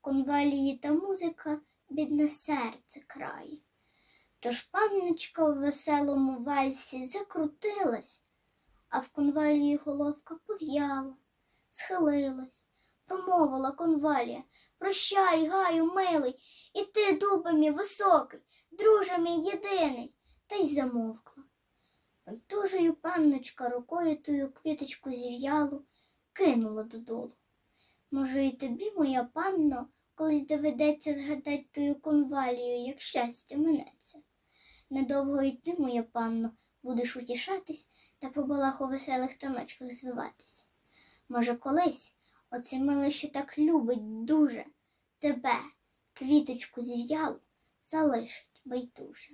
конвалії та музика бідне серце крає. Тож панночка у веселому вальсі закрутилась, а в конвалії головка пов'яла, схилилась, промовила конвалія. Прощай, гаю, милий, і ти, дубе мій високий, друже мій єдиний, та й замовкла. Байдужою панночка рукою тую квіточку зів'ялу кинула додолу. Може, і тобі, моя панно, колись доведеться згадати тую конвалію, як щастя минеться. Недовго й ти, моя панно, будеш утішатись та по балах у веселих тоночках звиватись. Може, колись оце миле, що так любить дуже тебе, квіточку зів'ялу, залишить байдуже.